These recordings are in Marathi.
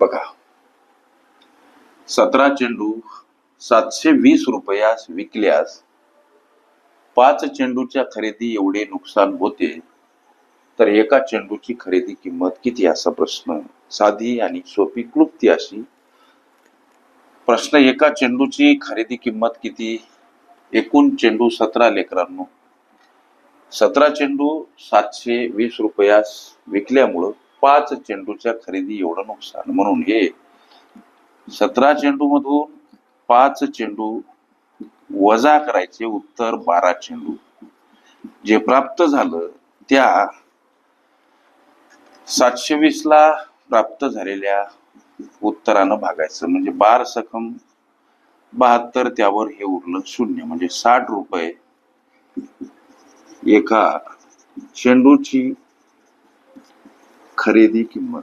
बघा. सतरा चेंडू सातशे वीस रुपयास विकल्यास पाच चेंडूच्या खरेदी एवढे नुकसान होते तर एका चेंडूची खरेदी किंमत किती? असा प्रश्न. साधी आणि सोपी क्लुप्ती अशी. प्रश्न एका चेंडूची खरेदी किंमत किती? एकूण चेंडू सतरा लेकरांनो. सतरा चेंडू सातशे वीस रुपयास विकल्यामुळं पाच चेंडूच्या खरेदी एवढं नुकसान. म्हणून हे सतरा चेंडू मधून पाच चेंडू वजा करायचे उत्तर बारा चेंडू. जे प्राप्त झालं त्या सातशे वीस ला प्राप्त झालेल्या उत्तरानं भागायचं. म्हणजे बार सखम बहात्तर त्यावर हे उरलं शून्य. म्हणजे साठ रुपये एका चेंडूची खरेदी किंमत.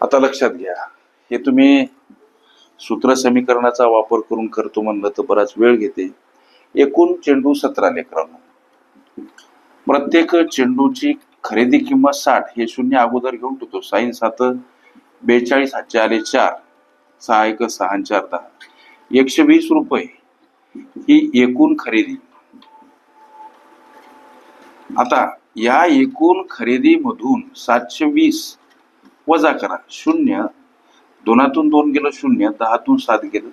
आता लक्षात घ्या हे तुम्ही सूत्र समीकरणाचा वापर करून करतो म्हणलं तर बराच वेळ घेते. एकूण चेंडू सतरा लेकरांनो. प्रत्येक चेंडूची खरेदी किंमत साठ हे शून्य अगोदर घेऊन ठेवतो. साईन सात बेचाळीस हातचे आले चार सहा एक सहा चार दहा. एकशे वीस रुपये ही एकूण खरेदी. आता या एकूण खरेदीमधून सातशे वीस वजा करा. शून्य. दोनातून दोन गेलं शून्य दहातून सात गेलं.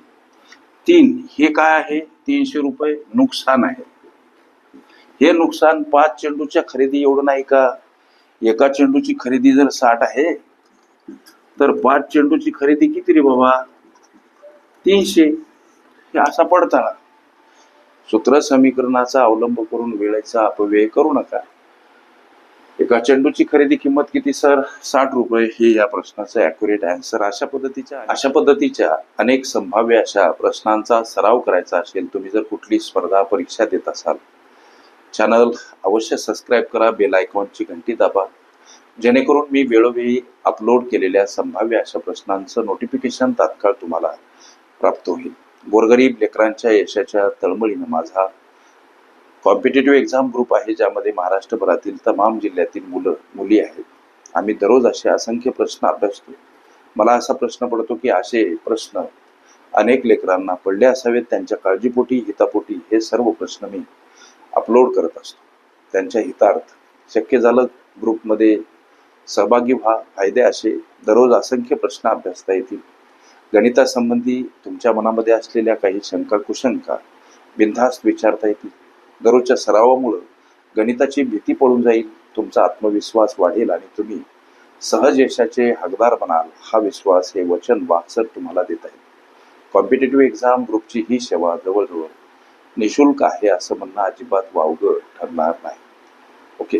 तीन हे काय आहे? तीनशे रुपये नुकसान आहे. हे नुकसान पाच चेंडूच्या खरेदी एवढं नाही का? एका चेंडूची खरेदी जर साठ आहे तर पाच चेंडूची खरेदी किती रे बाबा? तीनशे. हे असा पडताळा. सूत्र समीकरणाचा अवलंब करून वेळेचा अपव्यय करू नका. एका चेंडूची खरेदी किंमत किती सर? साठ रुपये हे या प्रश्नाचं अॅक्युरेट आन्सर अशा पद्धतीच्या अशा पद्धतीच्या अनेक संभाव्य अशा प्रश्नांचा सराव करायचा असेल तुम्ही जर कुठली स्पर्धा परीक्षा देत असाल चॅनल अवश्य सबस्क्राईब करा बेल आयकॉनची घंटी दाबा. जेणेकरून मी वेळोवेळी अपलोड केलेल्या संभाव्य अशा प्रश्नांचं नोटिफिकेशन तात्काळ तुम्हाला प्राप्त होईल. गोरगरीब लेकरांच्या यशाच्या तळमळीनं माझा कॉम्पिटेटिव्ह एक्झाम ग्रुप आहे ज्यामध्ये महाराष्ट्रभरातील तमाम जिल्ह्यातील मुलं मुली आहेत. आम्ही दररोज असे असंख्य प्रश्न अभ्यासतो. मला असा प्रश्न पडतो की असे प्रश्न अनेक लेकरांना पडले असावेत त्यांच्या काळजीपोटी हितापोटी हे सर्व प्रश्न मी अपलोड करत असतो. त्यांच्या हितार्थ शक्य झालं ग्रुपमध्ये सहभागी व्हा. फायदे असे. दररोज असंख्य प्रश्न अभ्यासता येतील. गणितासंबंधी तुमच्या मनामध्ये असलेल्या काही शंका कुशंका बिनधास्त विचारता येतील. दररोजच्या सरावामुळं गणिताची भीती पळून जाईल तुमचा आत्मविश्वास वाढेल आणि तुम्ही सहज यशाचे हकदार बनाल. हा विश्वास हे वचन वाचक तुम्हाला देत आहे. कॉम्पिटेटिव्ह एक्झाम ग्रुपची ही सेवा जवळजवळ निशुल्क आहे असं म्हणणं अजिबात वावगं ठरणार नाही. ओके.